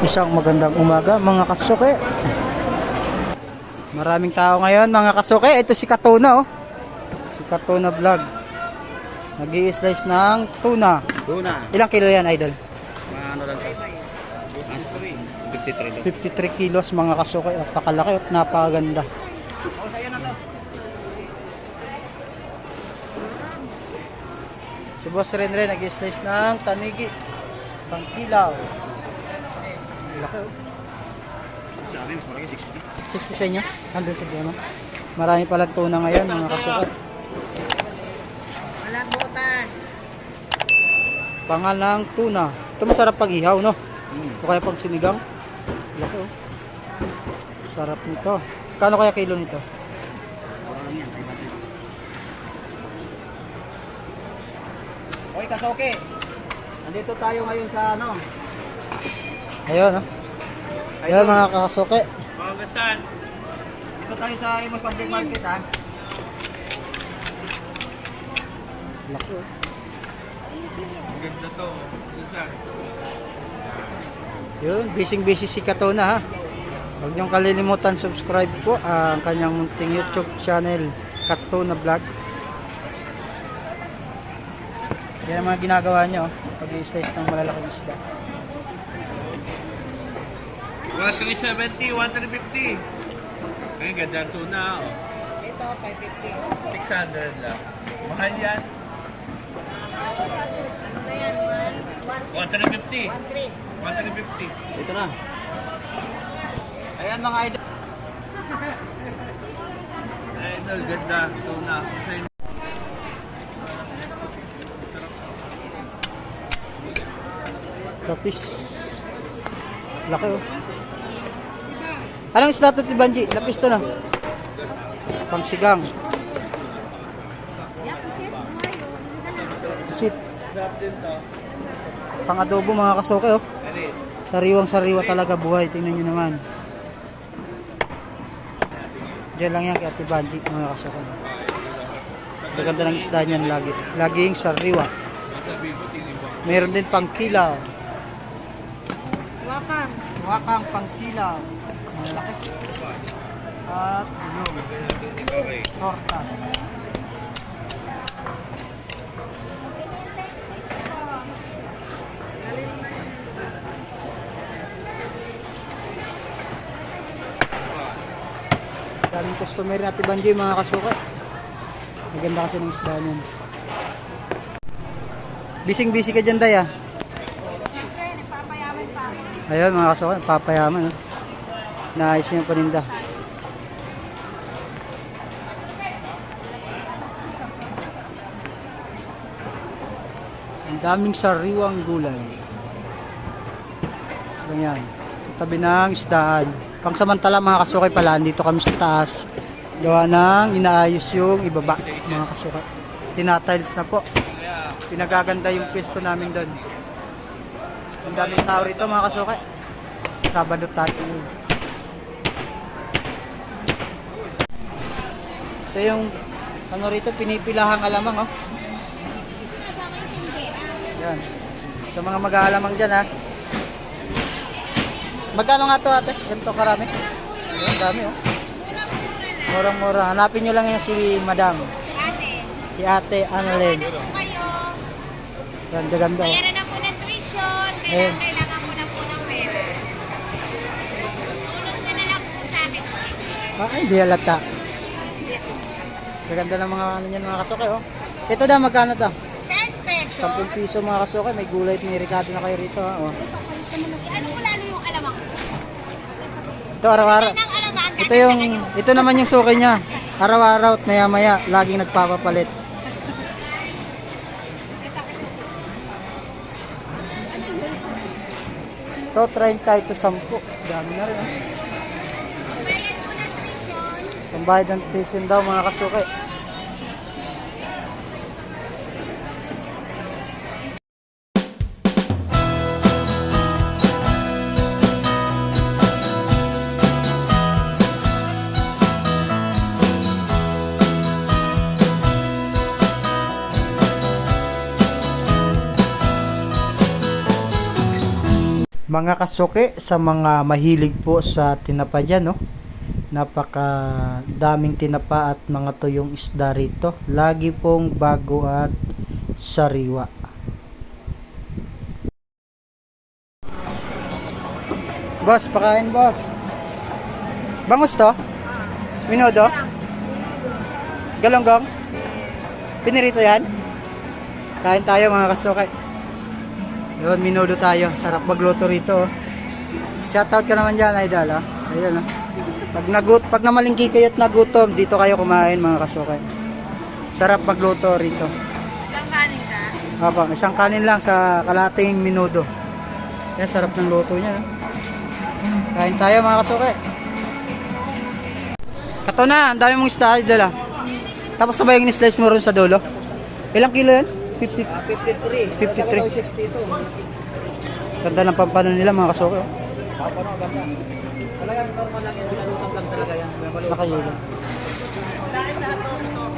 Isang magandang umaga mga kasuke. Maraming tao ngayon mga kasuke. Ito si Katuna oh. Si Katuna Vlog. nag slice ng tuna. Tuna. Ilang kilo yan idol? Ano lang to? 53 lang. 53 kilos mga kasuke. Napakalaki at napakaganda. Si Boss Renre nag-slice ng tanigi. Pangkilaw. Laki oh. Sa amin, mas malaki 60. 60 sa inyo? Andun sa dulo. Marami pala tuna ngayon mga kasukat. Walang butas. Pangal ng tuna. Ito masarap pag ihaw, no? Hmm. O kaya pag sinigang. Laki oh. Sarap nito. Kano kaya kilo nito? Oy, kasoke. Nandito tayo ngayon sa ano? Ayun, no? Ayun mga kasuke. Dito tayo sa Imos Public Market ha. Laki oh. Yun, busy-busy si Katona ha. Huwag niyong kalilimutan subscribe po ang kanyang munting YouTube channel, Katona Vlog. Yan ang mga ginagawa niya oh, pag i-slice ng malalaking isda. 1370, 150. Ngayon, ganda ang tuna. Oh. Ito, 550. 600 lang. Mahal yan. Ano na yan? 150. 1, 150. Dito na. Ayan mga idol. Idol, ganda. Tuna. Kasi Lapis. Laki oh. Anong isda to, Tibanji? Lapis to na. Pangsigang. Sit. Pang adobo mga kasuke oh. Sariwang sariwa talaga buhay. Tingnan nyo naman. Diyan lang yan kay Ate Banji mga kasuke. Maganda ng isda niyan lagi. Laging sariwa. Meron din pang kilaw. Wakang. Wakang pangkilaw. Malaki. At yung torta. Daming customer natin Banjoy mga kasuka. Maganda kasi ng isda niyan. Bising-busy ka dyan, Day, ah. Ayun mga kasuka, papayaman. Oh. Naayos niya paninda. Ang daming sariwang gulay. Ganyan. Tabi ng isdaan. Pangsamantala mga kasukay pala, dito kami sa taas. Gawa ng inaayos yung ibaba mga kasukay. Tinatiles na po. Pinagaganda yung pwesto namin doon. Ang daming tao rito mga kasukay. Sabado tayo. Ito yung ano rito, pinipilahang alamang oh. Yan. Sa mga mag-aalamang dyan ha. Magkano nga to ate? Ganito karami? Ang dami oh. Murang-mura. Hanapin nyo lang yan si madam. Ate, Si ate Annalyn. ano po kayo? Ganda ganda oh. Bayaran na po ng tuition. Kailangan, kailangan mo na po ng pera. Tulong ka na lang po sa akin. Ah, hindi halata. Ganda ng mga ano yan mga kasuke oh. Ito daw magkano to? 10 pesos. 10 piso mga kasuke. May gulay at may ricado na kayo rito ha. Oh. Ano mo lalo yung alamang? Ito araw-araw. Ito yung ito naman yung suki niya. Araw-araw at maya-maya laging nagpapapalit. Ito, 30 ito 10. Dami na rin. Pambayad ng tuition daw mga kasuki. Mga kasuki sa mga mahilig po sa tinapa dyan, no? Napaka daming tinapa at mga tuyong isda rito. Lagi pong bago at sariwa. Boss, pakain boss. Bangus to? Minodo? Galonggong? Pinirito yan? Kain tayo mga kasukay. Yun, minudo tayo. Sarap magluto rito. oh. Shoutout ka naman dyan, idol. Oh. Ayun, oh. Pag, nagut, pag namalingki kayo at nagutom, dito kayo kumain mga kasukay. Sarap magluto rito. Isang kanin ka? Apa, isang kanin lang sa kalating minudo. Yan, sarap ng luto niya. no? Kain tayo mga kasukay. Kato na, ang dami mong isda idol. Tapos na ba yung slice mo ron sa dulo? Ilang kilo yan? 50. Ah, 53. 53. 62. Ganda ng pampano nila mga kasukay. oh. Papa no, ganda. Talagang normal lang yan. Pinalutang lang talaga yan. Nakayulo.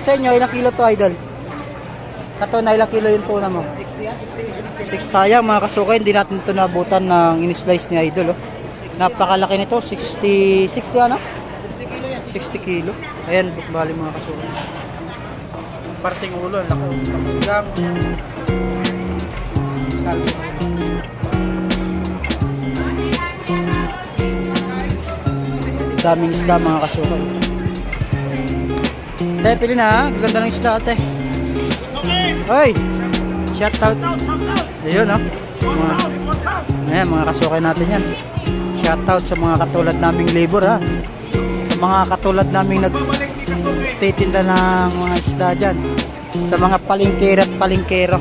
Sa inyo, ilang kilo to idol? Kato na ilang kilo yung tuna mo? 60 yan, 60. Six, sayang mga kasukay, hindi natin ito nabutan ng in-slice ni Idol. Oh. Napakalaki nito, 60, 60 ano? 60 kilo yan. 60 kilo. Ayan, bali mga kasukay. Parting ulo, lako. Hanggang salvo. Daming isda mga kasukay. Te, pili na ha. Ganda ng isda ate. Hoy! Shout out. Ayun oh. Mga, ayan, mga kasukay natin yan. Shout out sa mga katulad naming labor ha. Sa mga katulad naming nagtitinda ng mga isda dyan. Sa mga palingkera at palingkero.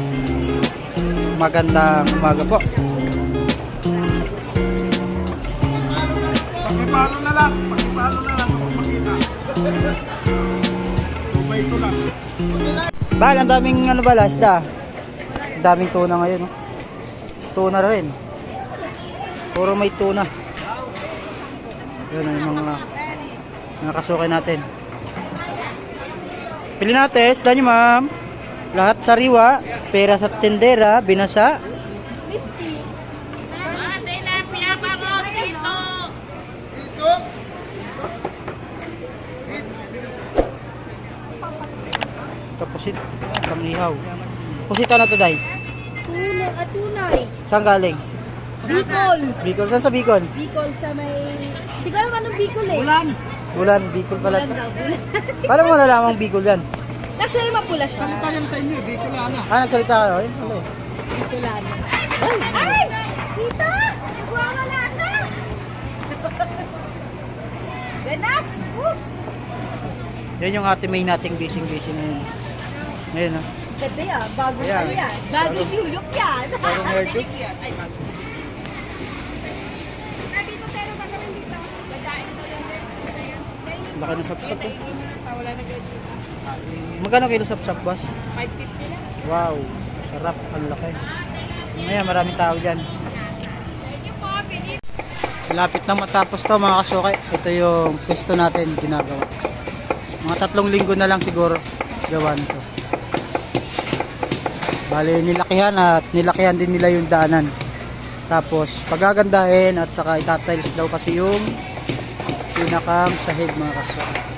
Magandang umaga po. Pakipalo na lang. Pakipalo na lang. Kung makita. Ito lang. Ang daming ano ba isda? Ang daming tuna ngayon. Oh. Tuna rin. Puro may tuna. Yun ang mga mga kasukay natin. Pili natin, isda niyo ma'am. Lahat sariwa, pera sa tendera, binasa. Ah. Kapusit, pangihaw. Pusita na to, day. Tunay at tunay. Saan galing? Bicol. Bicol. Saan sa Bicol? Bicol sa may... Hindi ko alam anong Bicol eh. Bulan. Bulan, Bicol pala. Bulan daw. Bulan. Paano mo nalaman Bicol yan? Kasi mapula siya. Tayo sa inyo, Bicolana. Ah, nagsalita kayo? Ayun, ano eh. Bicolano. Ay! Tita! Nagwawala na! Ganas! Us! Yan yung ate may nating na yun. Ngayon, ah. Ganda yan. Ano yan. Bagong New Look yan. Bagong hairdo. Ah, dito pero gagawin dito. Gadain ko yan. Laki na sapsap eh. Wala na ganyan. Magkano kilo sapsap, boss? 550 lang. Wow, sarap. Ang laki. Ngayon, maraming tao dyan. Lapit na matapos to mga kasukay. Ito yung pwesto natin ginagawa. Mga tatlong linggo na lang siguro gawa nito. Bali, nilakihan at nilakihan din nila yung daanan. Tapos, pagagandahin at saka itatiles daw kasi yung pinakang sahig mga kasukay.